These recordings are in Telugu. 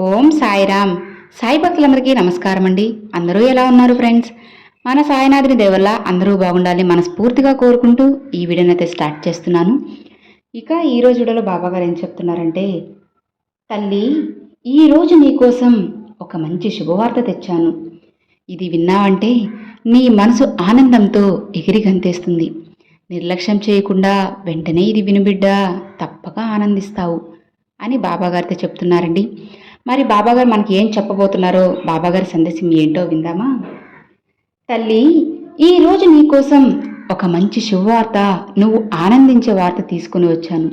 ఓం సాయిరామ్. సాయి భక్తులందరికీ నమస్కారం అండి అందరూ ఎలా ఉన్నారు ఫ్రెండ్స్? మన సాయినాథుని దేవల్ల అందరూ బాగుండాలి మనస్ఫూర్తిగా కోరుకుంటూ ఈ వీడియోని అయితే స్టార్ట్ చేస్తున్నాను. ఇక ఈ రోజు వీడియోలో బాబా గారు ఏం చెప్తున్నారంటే తల్లి ఈరోజు నీకోసం ఒక మంచి శుభవార్త తెచ్చాను. ఇది విన్నావంటే నీ మనసు ఆనందంతో ఎగిరి గంతేస్తుంది. నిర్లక్ష్యం చేయకుండా వెంటనే ఇది వినుబిడ్డా తప్పక ఆనందిస్తావు అని బాబాగారితో చెప్తున్నారండి. మరి బాబాగారు మనకి ఏం చెప్పబోతున్నారో? బాబాగారి సందేశం ఏంటో విందామా? తల్లి ఈరోజు నీకోసం ఒక మంచి శుభవార్త నువ్వు ఆనందించే వార్త తీసుకుని వచ్చాను.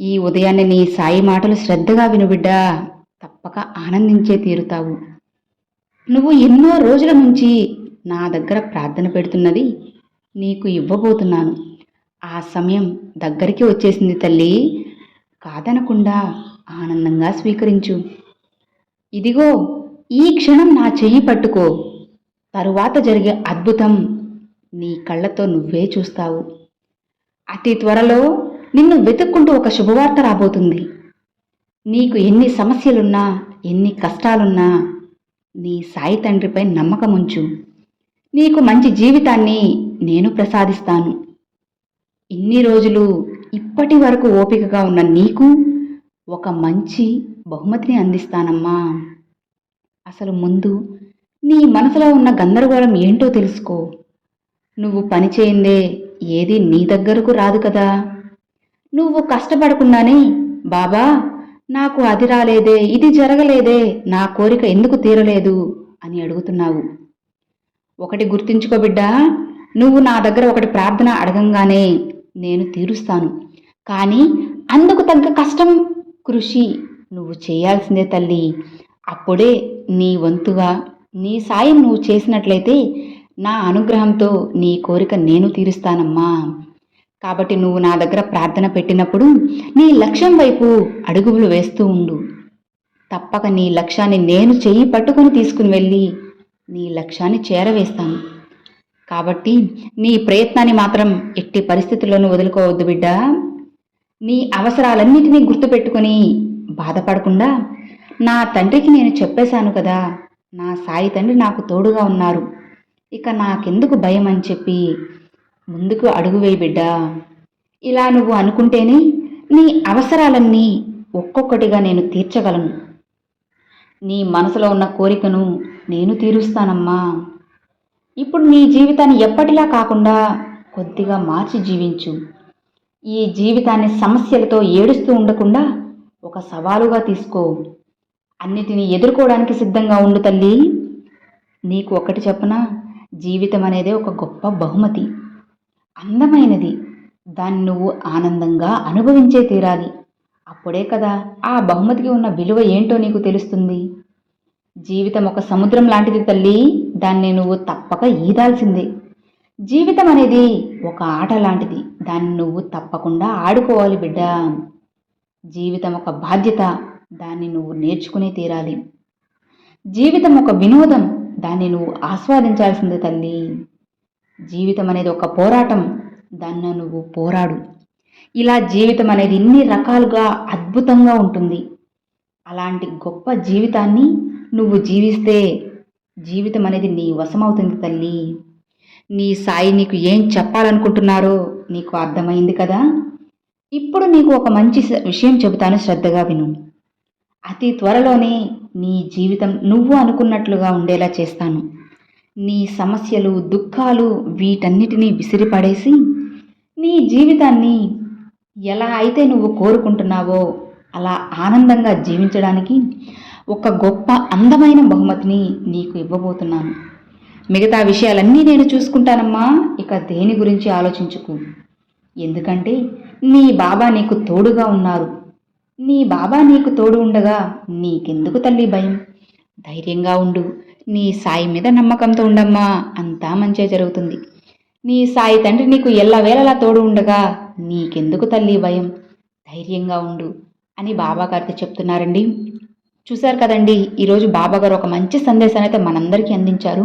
ఈ ఉదయాన్నే నీ సాయి మాటలు శ్రద్ధగా వినుబిడ్డా తప్పక ఆనందించే తీరుతావు. నువ్వు ఎన్నో రోజుల నుంచి నా దగ్గర ప్రార్థన పెడుతున్నది నీకు ఇవ్వబోతున్నాను. ఆ సమయం దగ్గరికి వచ్చేసింది తల్లి. కాదనకుండా ఆనందంగా స్వీకరించు. ఇదిగో ఈ క్షణం నా చెయ్యి పట్టుకో. తరువాత జరిగే అద్భుతం నీ కళ్ళతో నువ్వే చూస్తావు. అతి త్వరలో నిన్ను వెతుక్కుంటూ ఒక శుభవార్త రాబోతుంది. నీకు ఎన్ని సమస్యలున్నా ఎన్ని కష్టాలున్నా నీ సాయి తండ్రిపై నమ్మకం ఉంచు నీకు మంచి జీవితాన్ని నేను ప్రసాదిస్తాను. ఇన్ని రోజులు ఇప్పటి వరకు ఓపికగా ఉన్న నీకు ఒక మంచి బహుమతిని అందిస్తానమ్మా. అసలు ముందు నీ మనసులో ఉన్న గందరగోళం ఏంటో తెలుసుకో. నువ్వు పని చేయిందే ఏది నీ దగ్గరకు రాదు కదా. నువ్వు కష్టపడకుండానే బాబా నాకు అది రాలేదే ఇది జరగలేదే నా కోరిక ఎందుకు తీరలేదు? అని అడుగుతున్నావు. ఒకటి గుర్తుంచుకో బిడ్డా నువ్వు నా దగ్గర ఒకటి ప్రార్థన అడగంగానే నేను తీరుస్తాను. కానీ అందుకు తగ్గ కష్టం కృషి నువ్వు చేయాల్సిందే తల్లి. అప్పుడే నీ వంతుగా నీ సాయం నువ్వు చేసినట్లయితే నా అనుగ్రహంతో నీ కోరిక నేను తీరుస్తానమ్మా. కాబట్టి నువ్వు నా దగ్గర ప్రార్థన పెట్టినప్పుడు నీ లక్ష్యం వైపు అడుగులు వేస్తూ ఉండు. తప్పక నీ లక్ష్యాన్ని నేను చెయ్యి పట్టుకొని తీసుకుని వెళ్ళి నీ లక్ష్యాన్ని చేరవేస్తాను. కాబట్టి నీ ప్రయత్నాన్ని మాత్రం ఎట్టి పరిస్థితుల్లోనూ వదులుకోవద్దు బిడ్డా. నీ అవసరాలన్నిటినీ గుర్తుపెట్టుకొని బాధపడకుండా నా తండ్రికి నేను చెప్పేశాను కదా నా సాయి తండ్రి నాకు తోడుగా ఉన్నారు. ఇక నాకెందుకు భయం అని చెప్పి ముందుకు అడుగు వేయి బిడ్డా. ఇలా నువ్వు అనుకుంటేనే నీ అవసరాలన్నీ ఒక్కొక్కటిగా నేను తీర్చగలను. నీ మనసులో ఉన్న కోరికను నేను తీరుస్తానమ్మా. ఇప్పుడు నీ జీవితాన్ని ఎప్పటిలా కాకుండా కొద్దిగా మార్చి జీవించు. ఈ జీవితాన్ని సమస్యలతో ఏడుస్తూ ఉండకుండా ఒక సవాలుగా తీసుకో. అన్నిటినీ ఎదుర్కోవడానికి సిద్ధంగా ఉండు తల్లి. నీకు ఒకటి చెప్పన? జీవితం అనేది ఒక గొప్ప బహుమతి. అందమైనది. దాన్ని నువ్వు ఆనందంగా అనుభవించే తీరాలి. అప్పుడే కదా ఆ బహుమతికి ఉన్న విలువ ఏంటో నీకు తెలుస్తుంది. జీవితం ఒక సముద్రం లాంటిది తల్లి. దాన్ని నువ్వు తప్పక ఈదాల్సిందే. జీవితం అనేది ఒక ఆట లాంటిది. దాన్ని నువ్వు తప్పకుండా ఆడుకోవాలి బిడ్డ. జీవితం ఒక బాధ్యత. దాన్ని నువ్వు నేర్చుకునే తీరాలి. జీవితం ఒక వినోదం. దాన్ని నువ్వు ఆస్వాదించాల్సిందే తల్లి. జీవితం అనేది ఒక పోరాటం. దాన్ని నువ్వు పోరాడు. ఇలా జీవితం అనేది ఇన్ని రకాలుగా అద్భుతంగా ఉంటుంది. అలాంటి గొప్ప జీవితాన్ని నువ్వు జీవిస్తే జీవితం అనేది నీ వశమవుతుంది తల్లి. నీ సాయి నీకు ఏం చెప్పాలనుకుంటున్నారో నీకు అర్థమైంది కదా? ఇప్పుడు నీకు ఒక మంచి విషయం చెబుతాను శ్రద్ధగా విను. అతి త్వరలోనే నీ జీవితం నువ్వు అనుకున్నట్లుగా ఉండేలా చేస్తాను. నీ సమస్యలు దుఃఖాలు వీటన్నిటినీ విసిరిపడేసి నీ జీవితాన్ని ఎలా అయితే నువ్వు కోరుకుంటున్నావో అలా ఆనందంగా జీవించడానికి ఒక గొప్ప అందమైన బహుమతిని నీకు ఇవ్వబోతున్నాను. మిగతా విషయాలన్నీ నేను చూసుకుంటానమ్మా. ఇక దేని గురించి ఆలోచించుకు? ఎందుకంటే నీ బాబా నీకు తోడుగా ఉన్నారు. నీ బాబా నీకు తోడు ఉండగా నీకెందుకు తల్లి భయం? ధైర్యంగా ఉండు. నీ సాయి మీద నమ్మకంతో ఉండమ్మా. అంతా మంచే జరుగుతుంది. నీ సాయి తండ్రి నీకు ఎల్లవేళలా తోడు ఉండగా నీకెందుకు తల్లి భయం? ధైర్యంగా ఉండు అని బాబాగారితో చెప్తున్నారండి. చూశారు కదండి ఈరోజు బాబా గారు ఒక మంచి సందేశాన్ని అయితే మనందరికీ అందించారు.